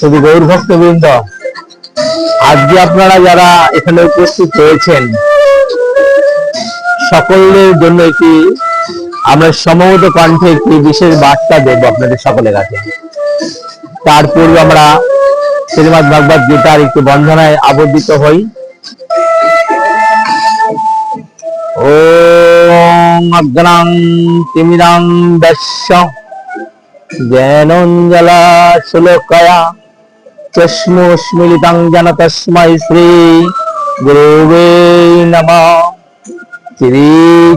শুধু গৌর ভক্তবৃন্দ, আজকে আপনারা যারা এখানে উপস্থিত হয়েছেন সকলের জন্য একটি আমরা সমবেত কণ্ঠে একটি বিশেষ বার্তা দেব আপনাদের সকলের কাছে। তার পূর্বে আমরা শ্রীমদ ভগবত গীতার একটি বন্ধনায় আবদ্ধিত হই। ও অগ্নাং তিমিরাং দস্য জ্ঞানঞ্জলা শ্লোকয়া চশ্মুস্মিলিতং জন তস্मै শ্রী গুরুবে নমঃ। শ্রী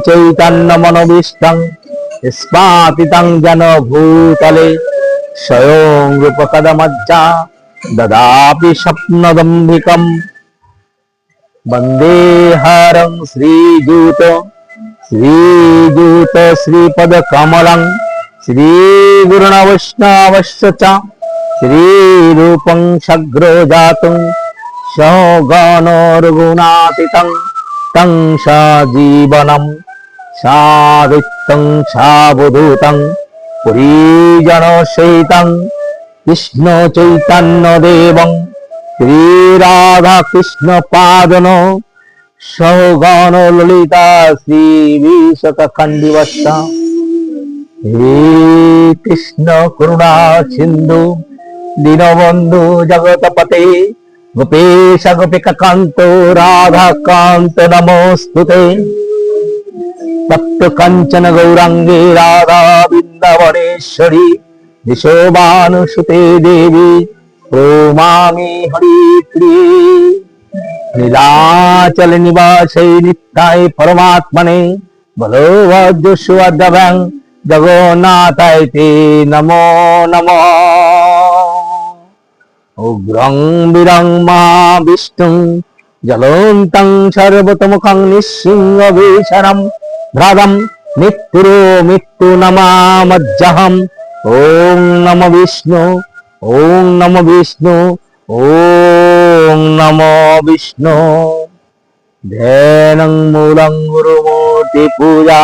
চৈতন্য মনোবিষ্টং স্পাতিতং জন ভূতলে স্বয়ং রূপকদমজ্জা দদাপি স্বপ্নদম্ভিকম। বন্দে হরং শ্রীযূত শ্রীপদ কমলং চ শ্রীরূপং সগ্রো জাতং সগণরঘুনাতিতং তং সজীবনম সাদিত্যং সাবধূতং পুরীজন সহিতং কৃষ্ণ চৈতন্য দেবং শ্রীরাধা কৃষ্ণ হে কৃষ্ণ করুণা সিন্ধু, দীনবন্ধু জগতপতে গোপেশ গোপিকা কান্ত, রাধা কান্ত নমস্তুতে। তপ্ত কাঞ্চন গৌরাঙ্গে রাধা বৃন্দাবনেশ্বরী, দিশোবানুসুতে দেবী প্রমামি হরিপ্রিয়ে নীলাচল নিবাসে নিত্যায় পরমাত্মনে বলো ভদ্রস্বদ্ভ্যাং জগন্নাথায় তে নমো নমো। উগ্রং বিরং মা বিষ্ণু জলন্তং সর্বতমুখং নিঃসিংহ ভীষণম ভ্রাদম মৃত্যুরো মৃত্যু নমামজ্জহম। ওম নম বিষ্ণু ওম নম বিষ্ণু ওম নম বিষ্ণু। ধ্যানং মূলং গুরুমূর্তি পূজা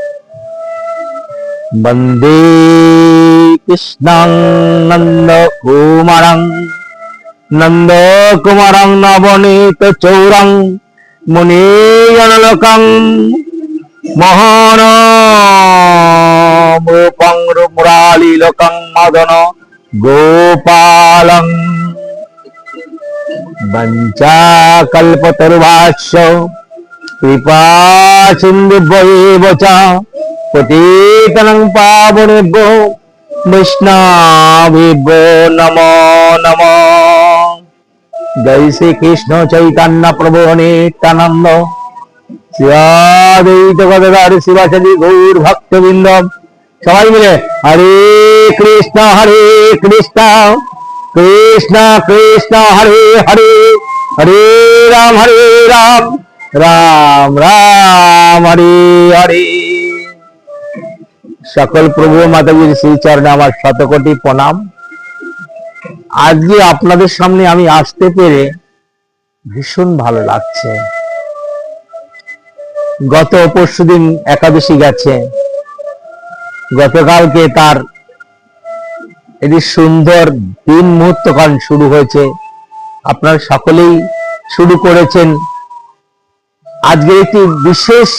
বন্দে কৃষ্ণং নন্দ কুমারং। নন্দ কুমারং নবনীত চৌরং মুনিজনলোকং মহান রূপং মুরালিলোকং মদন গোপালং। বঞ্চাকল্পতরুভাষ্য কৃপা সিন্ধুভ্যেব চ পতিতনং পাবনেভ্যো বৈষ্ণবেভ্যো নমো নমো। জয় শ্রী কৃষ্ণ চৈতন্য প্রভু নিত্যানন্দ। শিবাদ্বৈত গদাধর শিবাচারী গৌর ভক্তবৃন্দ। সবাই মিলে হরে কৃষ্ণ হরে কৃষ্ণ। কৃষ্ণ কৃষ্ণ, হরে হরে। হরে রাম হরে রাম। রাম রাম, হরে হরে। সকল প্রভু মাতাজির শ্রী চরণে আমার শতকোটি প্রণাম। আজকে আপনাদের সামনে আমি আসতে পেরে ভীষণ ভালো লাগছে। গত পরশুদিন একাদশী গেছে। গতকালকে তার এটি সুন্দর দিন মুহূর্তকাল শুরু হয়েছে। আপনারা সকলেই শুরু করেছেন আজকে একটি বিশেষ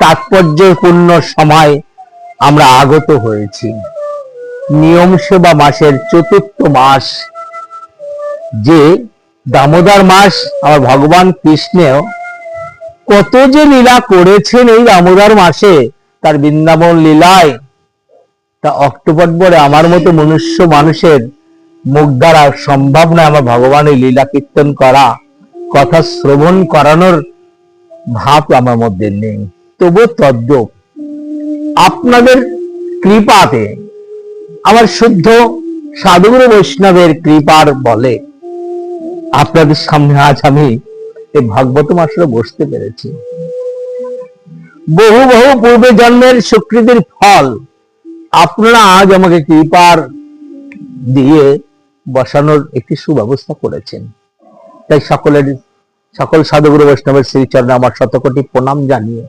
তাৎপর্যপূর্ণ সময়। আমরা আগত হয়েছি। নিয়ম সেবা মাসের চতুর্থ মাস, যে দামোদর মাস, আমার ভগবান কৃষ্ণেও কত যে লীলা করেছেন এই দামোদর মাসে, তার বৃন্দাবন লীলায়, তা অক্টোবর পরে আমার মতো মনুষ্য মানুষের মুখ দ্বারা সম্ভব নয় আমার ভগবানের লীলা কীর্তন করা, কথা শ্রবণ করানোর ভাব আমার মধ্যে নেই। তবু তদ্রূপ আপনাদের কৃপাতে, আমার শুদ্ধ সাধুগুরু বৈষ্ণবের কৃপার বলে। আপনাদের সামনে আজ আমি এই ভাগবত আসলে বসতে পেরেছি। বহু বহু পূর্বে জন্মের সুকৃতির ফল আপনারা আজ আমাকে কৃপার দিয়ে বসানোর একটি সুব্যবস্থা করেছেন। তাই সকলের, সকল সাধুগুরু বৈষ্ণবের শ্রীচরণে আমার শতকোটি প্রণাম জানিয়ে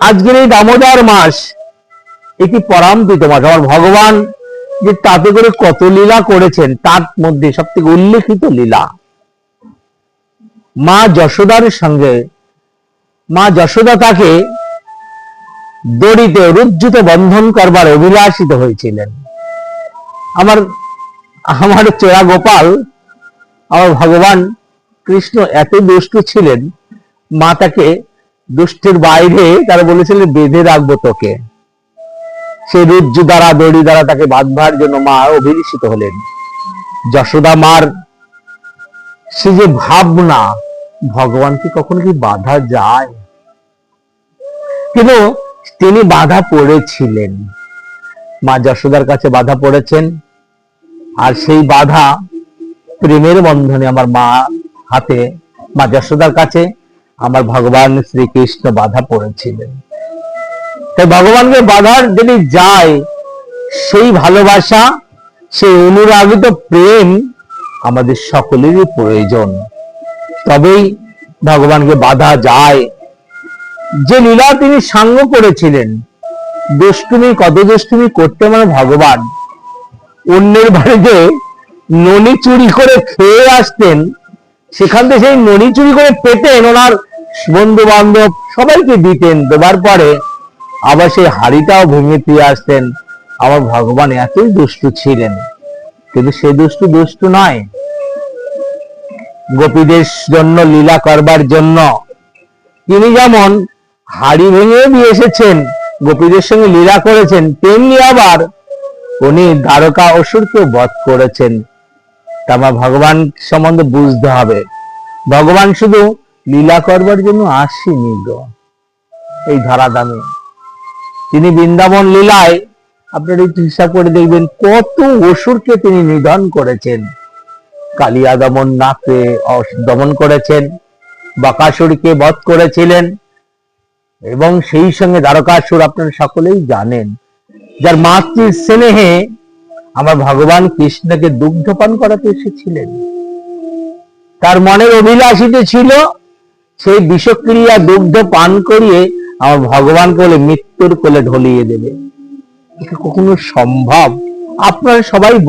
আজকের এই দামোদর মাস একটি পরামৃত মাস। আমার ভগবান যে তাতে করে কত লীলা করেছেন, তার মধ্যে সব থেকে উল্লেখিত লীলা। মা যশোদার সঙ্গে, মা যশোদা তাকে দড়িতে রুজ্জুতে বন্ধন করবার অভিলাষিত হয়েছিলেন। আমার আমার চোরা গোপাল, আমার ভগবান কৃষ্ণ এত দুষ্টু ছিলেন, মা তাকে দুষ্টের বাইরে তারা বলেছিলেন বেঁধে রাখব তোকে। সে রুজ্জু দ্বারা, দড়ি দ্বারা তাকে বাঁধবার জন্য মা অভিলিষিত হলেন। যশোদা মার, সে যে ভাবনা ভগবানকে কখনো কি বাধা যায়? কিন্তু তিনি বাধা পড়েছিলেন। মা যশোদার কাছে বাধা পড়েছেন। আর সেই বাধা প্রেমের বন্ধনে আমার মা হাতে, মা যশোদার কাছে আমার ভগবান শ্রীকৃষ্ণ বাধা পড়েছিলেন। তাই ভগবানকে বাধার যদি যায়, সেই ভালোবাসা, সেই অনুরাগিত প্রেম আমাদের সকলেরই প্রয়োজন। তবেই ভগবানকে বাধা যায়। যে লীলা তিনি সাঙ্গ করেছিলেন, দুষ্টুমি কত দুষ্টুমি করতে মানে ভগবান অন্যের বাড়িতে ননি চুরি করে খেয়ে আসতেন সেখান থেকে সেই ননি চুরি করে পেতেন, ওনার বন্ধু বান্ধব সবাইকে দিতেন, দেবার পরে আবার সেই হাড়িটাও ভেঙে দিয়ে আসতেন। আমার ভগবান এতই দুষ্টু ছিলেন, কিন্তু সে দুষ্টু দুষ্টু নয়। গোপীদের জন্য, লীলা করবার জন্য তিনি যেমন হাড়ি ভেঙে দিয়ে এসেছেন, গোপীদের সঙ্গে লীলা করেছেন, তেমনি আবার উনি দ্বারকা অসুরকে বধ করেছেন। আমার ভগবান সম্বন্ধে বুঝতে হবে। ভগবান শুধু লীলা করবার জন্য আসেনি গো, এই ধরাধামে। তিনি বৃন্দাবন লীলায়, আপনারা একটু হিসাব করে দেখবেন, কত অসুরকে তিনি নিধন করেছেন। কালিয়া দমন নাকে দমন করেছেন, বাকাসুরকে বধ করেছিলেন, এবং সেই সঙ্গে দ্বারকাসুর আপনারা সকলেই জানেন। যার মাতৃ স্নেহে আমার ভগবান কৃষ্ণকে দুগ্ধপান করাতে এসেছিলেন। তার মনের অভিলাষিতে ছিল, সেই বিষক্রিয়া দুগ্ধ পান করিয়ে আমার ভগবান কোলে মৃত্যুর কোলে ঢলিয়ে দেবে। কখনো সম্ভব? আপনারা সবাই